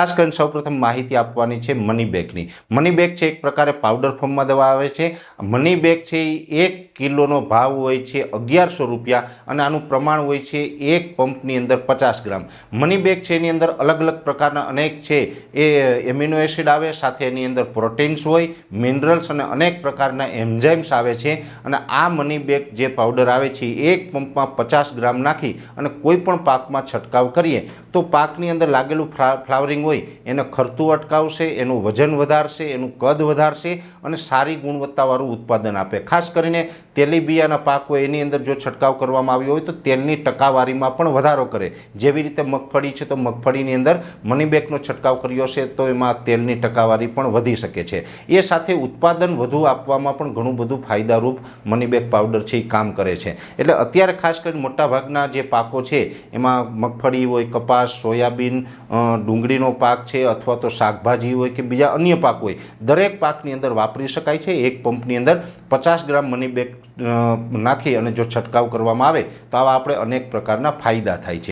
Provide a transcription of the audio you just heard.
ખાસ કરીને સૌપ્રથમ માહિતી આપવાની છે મની બેગની મની બેગ છે એક પ્રકારે પાવડર ફોર્મમાં દવા આવે છે. મની બેગ છે એ એક કિલોનો ભાવ હોય છે અગિયારસો રૂપિયા અને આનું પ્રમાણ હોય છે એક પંપની અંદર પચાસ ગ્રામ. મની બેગ છે એની અંદર અલગ અલગ પ્રકારના અનેક છે. એ એમિનો એસિડ આવે, સાથે એની અંદર પ્રોટીન્સ હોય, મિનરલ્સ અને અનેક પ્રકારના એન્ઝાઇમ્સ આવે છે. અને આ મની બેગ જે પાવડર આવે છે એક પંપમાં પચાસ ગ્રામ નાખી અને કોઈ પણ પાકમાં છંટકાવ કરીએ તો પાકની અંદર લાગેલું ફ્લા, ફ્લાવરિંગ હોય, એને ખરતું અટકાવશે, એનું વજન વધારશે, એનું કદ વધારશે અને સારી ગુણવત્તાવાળું ઉત્પાદન આપે. ખાસ કરીને તેલીબિયાના પાક એની અંદર જો છંટકાવ કરવામાં આવ્યો હોય તો તેલની ટકાવારીમાં પણ વધારો કરે. જેવી રીતે મગફળી છે તો મગફળીની અંદર મનીબેગનો છંટકાવ કર્યો છે તો એમાં તેલની ટકાવારી પણ વધી શકે છે. એ સાથે ઉત્પાદન વધુ આપવામાં પણ ઘણું બધું ફાયદારૂપ મનીબેગ પાવડર છે એ કામ કરે છે. એટલે અત્યારે ખાસ કરીને મોટાભાગના જે પાકો છે, એમાં મગફળી હોય, કપાસ, સોયાબીન ડુંગળીનો પાક છે અથવા તો શાકભાજી હોય કે બીજા અન્ય પાક હોય, દરેક પાકની અંદર વાપરી શકાય છે. એક પંપની અંદર પચાસ ગ્રામ મની બેગ નાખી અને જો છંટકાવ કરવામાં આવે તો આવા આપણે અનેક પ્રકારના ફાયદા થાય છે.